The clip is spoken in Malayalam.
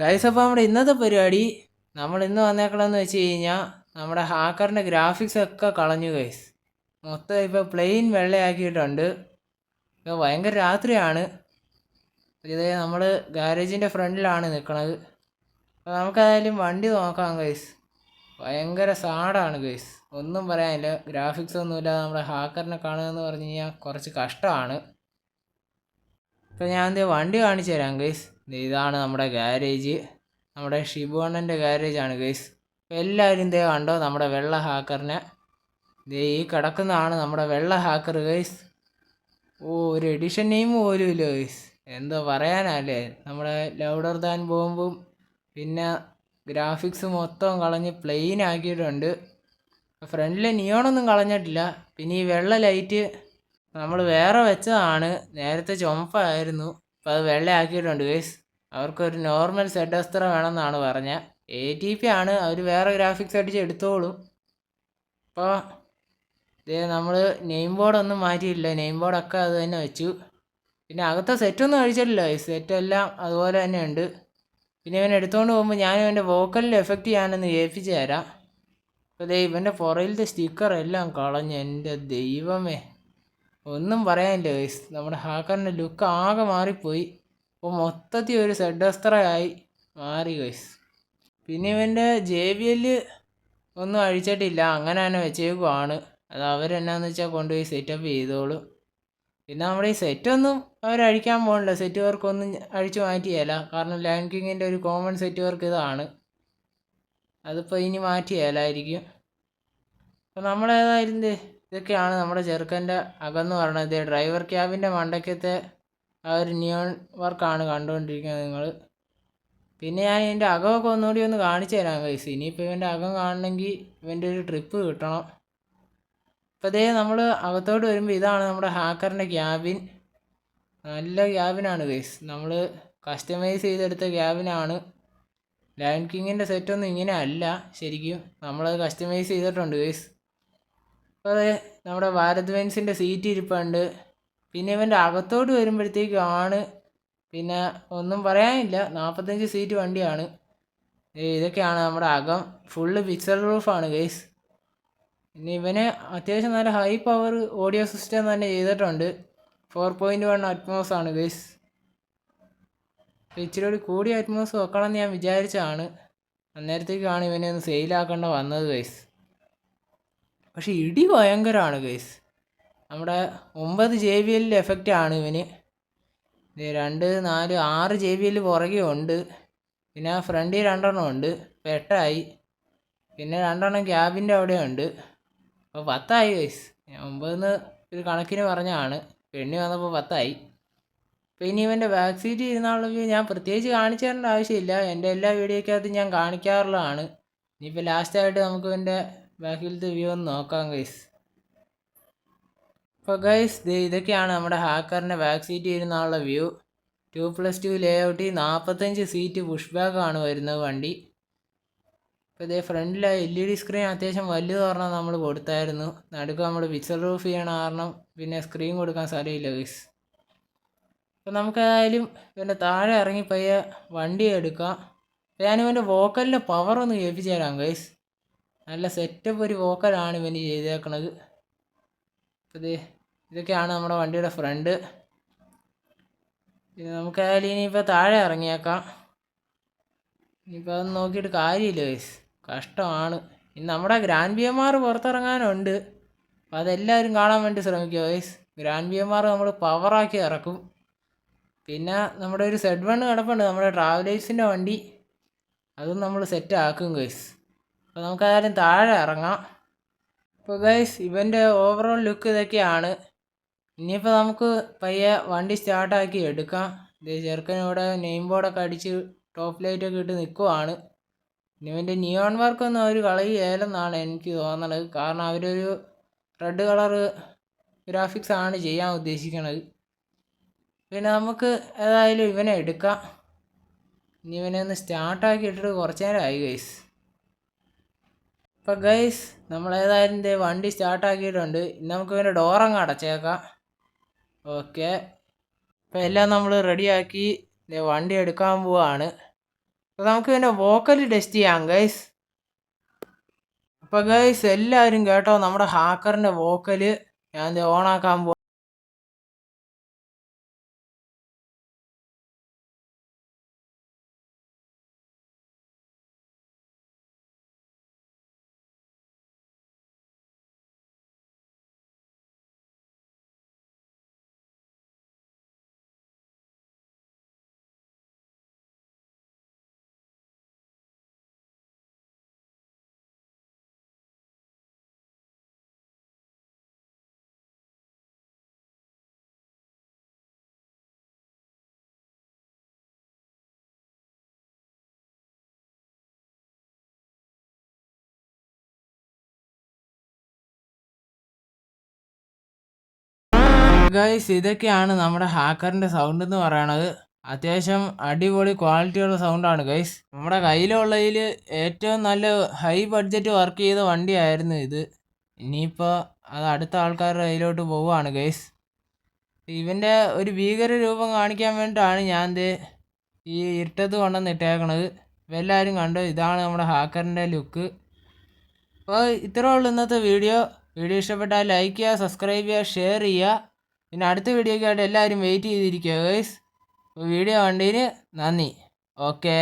ഗൈസ് അപ്പോൾ നമ്മുടെ ഇന്നത്തെ പരിപാടി നമ്മൾ ഇന്ന് വന്നേക്കണമെന്ന് വെച്ച് കഴിഞ്ഞാൽ നമ്മുടെ ഹാക്കറിന്റെ ഗ്രാഫിക്സ് ഒക്കെ കളഞ്ഞു ഗൈസ് മൊത്തം ഇപ്പോൾ പ്ലെയിൻ വെള്ളയാക്കിയിട്ടുണ്ട്. ഇപ്പോൾ ഭയങ്കര രാത്രിയാണ്. ഇതേ നമ്മൾ ഗാരേജിന്റെ ഫ്രണ്ടിലാണ് നിൽക്കുന്നത് അപ്പോൾ നമുക്കതായാലും വണ്ടി നോക്കാം ഗൈസ് ഭയങ്കര സാഡാണ് ഗൈസ് ഒന്നും പറയാനില്ല. ഗ്രാഫിക്സ് ഒന്നുമില്ല നമ്മുടെ ഹാക്കറിനെ കാണുക എന്ന് പറഞ്ഞു കഴിഞ്ഞാൽ കുറച്ച് കഷ്ടമാണ്. ഇപ്പോൾ ഞാൻ എന്തെങ്കിലും വണ്ടി കാണിച്ചു തരാം ഗൈസ് ഇതാണ് നമ്മുടെ ഗാരേജ്. നമ്മുടെ ഷിബു ഗാരേജ് ആണ് ഗൈസ്. എല്ലാവരും ഇതേ കണ്ടോ നമ്മുടെ വെള്ള ഹാക്കറിനെ? ദേ ഈ കിടക്കുന്നതാണ് നമ്മുടെ വെള്ള ഹാക്കർ ഗൈസ്. ഓ ഒരു എഡിഷൻ നെയിം പോലും ഇല്ല ഗൈസ്. എന്തോ പറയാനല്ലേ? നമ്മുടെ ലൗഡർ ദാൻ ബോംബും പിന്നെ ഗ്രാഫിക്സ് മൊത്തം കളഞ്ഞ് പ്ലെയിൻ ആക്കിയിട്ടുണ്ട്. ഫ്രണ്ടിലെ നിയോണൊന്നും കളഞ്ഞിട്ടില്ല. പിന്നെ ഈ വെള്ള ലൈറ്റ് നമ്മൾ വേറെ വെച്ചതാണ്. നേരത്തെ ചുമപ്പായിരുന്നു. അപ്പോൾ അത് വെള്ളയാക്കിയിട്ടുണ്ട് ഗൈസ്. അവർക്കൊരു നോർമൽ സെഡ് അസ്ത്ര വേണമെന്നാണ് പറഞ്ഞത് എ ടി പി ആണ് അവർ വേറെ ഗ്രാഫിക്സ് അടിച്ച് എടുത്തോളൂ. അപ്പോൾ ഇതേ നമ്മൾ നെയിം ബോർഡൊന്നും മാറ്റിയില്ല നെയിം ബോർഡൊക്കെ അത് തന്നെ വെച്ചു. പിന്നെ അകത്തെ സെറ്റൊന്നും അഴിച്ചിട്ടില്ല. ഈ സെറ്റെല്ലാം അതുപോലെ തന്നെ ഉണ്ട്. പിന്നെ ഇവൻ എടുത്തുകൊണ്ട് പോകുമ്പോൾ ഞാൻ ഇവന്റെ വോക്കലിൽ എഫക്റ്റ് ചെയ്യാനൊന്ന് ഏൽപ്പിച്ച് തരാം. അപ്പോൾ ദേ ഇവന്റെ പുറയിലത്തെ സ്റ്റിക്കർ എല്ലാം കളഞ്ഞു എന്റെ ദൈവമേ. ഒന്നും പറയാനില്ല നമ്മുടെ ഹാക്കറിന്റെ ലുക്ക് ആകെ മാറിപ്പോയി. അപ്പോൾ മൊത്തത്തിൽ ഒരു സെഡസ്ത്രയായി മാറി ഗൈസ് പിന്നെ ഇവന്റെ ജെ ബി എൽ ഒന്നും അഴിച്ചിട്ടില്ല. അങ്ങനെ തന്നെ വെച്ചേക്കുവാണ്. അത് അവരെന്നാന്ന് വെച്ചാൽ കൊണ്ടുപോയി സെറ്റപ്പ് ചെയ്തോളും. പിന്നെ നമ്മുടെ ഈ സെറ്റൊന്നും അവരഴിക്കാൻ പോകണില്ല സെറ്റ് വർക്കൊന്നും അഴിച്ചു മാറ്റിയല്ല കാരണം ലാൻഡ് കിങ്ങിന്റെ ഒരു കോമൺ സെറ്റ് വർക്ക് ഇതാണ്. അതിപ്പോൾ ഇനി മാറ്റിയാലായിരിക്കും. അപ്പോൾ നമ്മളേതായാലും ഇതൊക്കെയാണ് നമ്മുടെ ചെറുക്കന്റെ അകന്ന് പറയണത് ഡ്രൈവർ ക്യാബിന്റെ മണ്ടയ്ക്കത്തെ ആ ഒരു നിയോൺ വർക്കാണ് കണ്ടുകൊണ്ടിരിക്കുന്നത് നിങ്ങൾ പിന്നെ ഞാൻ ഇതിന്റെ അകമൊക്കെ ഒന്നുകൂടി ഒന്ന് കാണിച്ചു തരാം കൈസ് ഇനിയിപ്പോൾ ഇവന്റെ അകം കാണണമെങ്കിൽ ഇവന്റെ ഒരു ട്രിപ്പ് കിട്ടണം. ഇപ്പോൾ ഇതേ നമ്മൾ അകത്തോട്ട് വരുമ്പോൾ ഇതാണ് നമ്മുടെ ഹാക്കറിന്റെ ക്യാബിൻ നല്ല ക്യാബിനാണ് ഗൈസ് നമ്മൾ കസ്റ്റമൈസ് ചെയ്തെടുത്ത ക്യാബിനാണ് ലയൺ കിങ്ങിന്റെ സെറ്റൊന്നും ഇങ്ങനെ അല്ല. ശരിക്കും നമ്മളത് കസ്റ്റമൈസ് ചെയ്തിട്ടുണ്ട് ഗൈസ് അപ്പോൾ അതെ നമ്മുടെ ഭാരത് ബെൻസിന്റെ സീറ്റ് ഇരിപ്പുണ്ട്. പിന്നെ ഇവന്റെ അകത്തോട്ട് വരുമ്പോഴത്തേക്കാണ് പിന്നെ ഒന്നും പറയാനില്ല. നാൽപ്പത്തഞ്ച് സീറ്റ് വണ്ടിയാണ്. ഇതൊക്കെയാണ് നമ്മുടെ അകം. ഫുള്ള് പിക്സൽ റൂഫാണ് ഗൈസ്. പിന്നെ ഇവന് അത്യാവശ്യം നല്ല ഹൈ പവർ ഓഡിയോ സിസ്റ്റം തന്നെ ചെയ്തിട്ടുണ്ട്. ഫോർ പോയിന്റ് വൺ അറ്റ്മോസ് ആണ് ഗൈസ്. ഇച്ചിരി കൂടി കൂടിയ അറ്റ്മോസ് വെക്കണം എന്ന് ഞാൻ വിചാരിച്ചതാണ്. അന്നേരത്തേക്കാണ് ഇവനെ ഒന്ന് സെയിലാക്കേണ്ട വന്നത് ഗൈസ്. പക്ഷേ ഇടി ഭയങ്കരമാണ് ഗൈസ്. നമ്മുടെ ഒമ്പത് ജെ ബി എഫക്റ്റ് ആണ് ഇവന്. രണ്ട് നാല് ആറ് ജെ ബി എല്ല് പുറകെ ഉണ്ട്. പിന്നെ ഫ്രണ്ടിൽ രണ്ടെണ്ണം ഉണ്ട്. പെട്ടായി പിന്നെ രണ്ടെണ്ണം ക്യാബിന്റെ അവിടെ ഉണ്ട്. അപ്പോൾ പത്തായി ഞാൻ ഒമ്പതെന്ന് ഒരു കണക്കിന് പറഞ്ഞാണ് പെണ്ണി വന്നപ്പോൾ പത്തായി. അപ്പോൾ ഇനി ഇവന്റെ ബാക്ക് സീറ്റ് ഇരുന്നുള്ള ഞാൻ പ്രത്യേകിച്ച് കാണിച്ചു തരേണ്ട ആവശ്യമില്ല. എന്റെ എല്ലാ വീഡിയോക്കകത്തും ഞാൻ കാണിക്കാറുള്ളതാണ്. ഇനിയിപ്പോൾ ലാസ്റ്റായിട്ട് നമുക്ക് ഇവന്റെ ബാക്കിലത്തെ വ്യൂ ഒന്ന് നോക്കാം ഗൈസ് അപ്പോൾ ഗൈസ് ദേ ഇതൊക്കെയാണ് നമ്മുടെ ഹാക്കറിന്റെ ബാക്ക് സീറ്റ് ഇരുന്നുള്ള വ്യൂ ടു പ്ലസ് ടു ലേ ഔട്ടിൽ നാൽപ്പത്തഞ്ച് സീറ്റ് പുഷ് ബാക്കാണ് വരുന്നത് വണ്ടി. ഇപ്പോൾ ഇതേ ഫ്രണ്ടിലെ എൽ ഇ ഡി സ്ക്രീൻ അത്യാവശ്യം വലുത് പറഞ്ഞാൽ നമ്മൾ കൊടുത്തായിരുന്നു. നടുക്ക് നമ്മൾ പിക്സൽ റൂഫ് ചെയ്യണ കാരണം പിന്നെ സ്ക്രീൻ കൊടുക്കാൻ സ്ഥലമില്ല ഗൈസ് അപ്പോൾ നമുക്കേതായാലും പിന്നെ താഴെ ഇറങ്ങി പയ്യെ വണ്ടി എടുക്കാം. അപ്പോൾ ഞാനിവന്റെ വോക്കലിന്റെ പവർ ഒന്ന് കേൾപ്പിച്ചു തരാം ഗൈസ് നല്ല സെറ്റപ്പ് ഒരു വോക്കലാണ് ഇവന് ചെയ്തേക്കണത്. അപ്പോൾ ഇത് ഇതൊക്കെയാണ് നമ്മുടെ വണ്ടിയുടെ ഫ്രണ്ട്. പിന്നെ നമുക്കായാലും ഇനിയിപ്പോൾ താഴെ ഇറങ്ങിയേക്കാം. ഇനിയിപ്പോൾ അതൊന്നും നോക്കിയിട്ട് കാര്യമില്ല ഗൈസ് കഷ്ടമാണ്. ഇനി നമ്മുടെ ഗ്രാൻഡ് ബി എം ആർ പുറത്തിറങ്ങാനുണ്ട്. അപ്പോൾ അതെല്ലാവരും കാണാൻ വേണ്ടി ശ്രമിക്കുക guys grand B M R നമ്മൾ പവറാക്കി ഇറക്കും. പിന്നെ നമ്മുടെ ഒരു സെഡ് വൺ കിടപ്പുണ്ട് നമ്മുടെ ട്രാവലേഴ്സിന്റെ വണ്ടി. അതും നമ്മൾ സെറ്റ് ആക്കും ഗൈസ് അപ്പോൾ നമുക്കതായാലും താഴെ ഇറങ്ങാം. അപ്പോൾ ഗൈസ് ഇവന്റെ ഓവറോൾ ലുക്ക് ഇതൊക്കെയാണ്. ഇനിയിപ്പോൾ നമുക്ക് പയ്യെ വണ്ടി സ്റ്റാർട്ടാക്കി എടുക്കാം. ഇത് ചെറുക്കനിവിടെ നെയിം ബോർഡൊക്കെ അടിച്ച് ടോപ്പ് ലൈറ്റൊക്കെ ഇട്ട് നിൽക്കുവാണ് ഇവന്റെ നിയോൺ വർക്കൊന്നും അവർ കളയുകയില്ലെന്നാണ് എനിക്ക് തോന്നണത്. കാരണം അവരൊരു റെഡ് കളറ് ഗ്രാഫിക്സ് ആണ് ചെയ്യാൻ ഉദ്ദേശിക്കുന്നത് പിന്നെ നമുക്ക് ഏതായാലും ഇവനെ എടുക്കാം. ഇനി ഇവനെ ഒന്ന് സ്റ്റാർട്ടാക്കി ഇട്ടിട്ട് കുറച്ച് നേരമായി ഗൈസ് ഇപ്പം ഗൈസ് നമ്മൾ ഏതായാലും ദേ വണ്ടി സ്റ്റാർട്ടാക്കിയിട്ടുണ്ട് നമുക്ക് ഇവന്റെ ഡോറങ്ങ് അടച്ചേക്കാം. ഓക്കെ ഇപ്പം എല്ലാം നമ്മൾ റെഡിയാക്കി വണ്ടി എടുക്കാൻ പോവാണ്. അപ്പോൾ നമുക്ക് ഇതിന്റെ വോക്കൽ ടെസ്റ്റ് ചെയ്യാം ഗൈസ് അപ്പോൾ ഗൈസ് എല്ലാവരും കേട്ടോ നമ്മുടെ ഹാക്കറിന്റെ വോക്കൽ ഞാൻ ഓണാക്കാൻ പോ ഗൈസ് ഇതൊക്കെയാണ് നമ്മുടെ ഹാക്കറിന്റെ സൗണ്ട് എന്ന് പറയണത്. അത്യാവശ്യം അടിപൊളി ക്വാളിറ്റിയുള്ള സൗണ്ടാണ് ഗൈസ് നമ്മുടെ കയ്യിലുള്ളതിൽ ഏറ്റവും നല്ല ഹൈ ബഡ്ജറ്റ് വർക്ക് ചെയ്ത വണ്ടിയായിരുന്നു ഇത്. ഇനിയിപ്പോൾ അത് അടുത്ത ആൾക്കാരുടെ കയ്യിലോട്ട് പോവുകയാണ് ഗൈസ് ഇവന്റെ ഒരു ഭീകര രൂപം കാണിക്കാൻ വേണ്ടിയിട്ടാണ് ഞാൻ ഇത് ഈ ഇരുട്ടത്ത് കൊണ്ടുവന്ന് ഇട്ടേക്കണത്. ഇപ്പം എല്ലാവരും കണ്ടു? ഇതാണ് നമ്മുടെ ഹാക്കറിന്റെ ലുക്ക് അപ്പോൾ ഇത്രേ ഉള്ളൂ ഇന്നത്തെ വീഡിയോ വീഡിയോ ഇഷ്ടപ്പെട്ടാൽ ലൈക്ക് ചെയ്യുക സബ്സ്ക്രൈബ് ചെയ്യുക ഷെയർ ചെയ്യുക. പിന്നെ അടുത്ത വീഡിയോയ്ക്കായിട്ട് എല്ലാവരും വെയിറ്റ് ചെയ്തിരിക്കുക ഗൈസ് വീഡിയോ കണ്ടതിന് നന്ദി. ഓക്കേ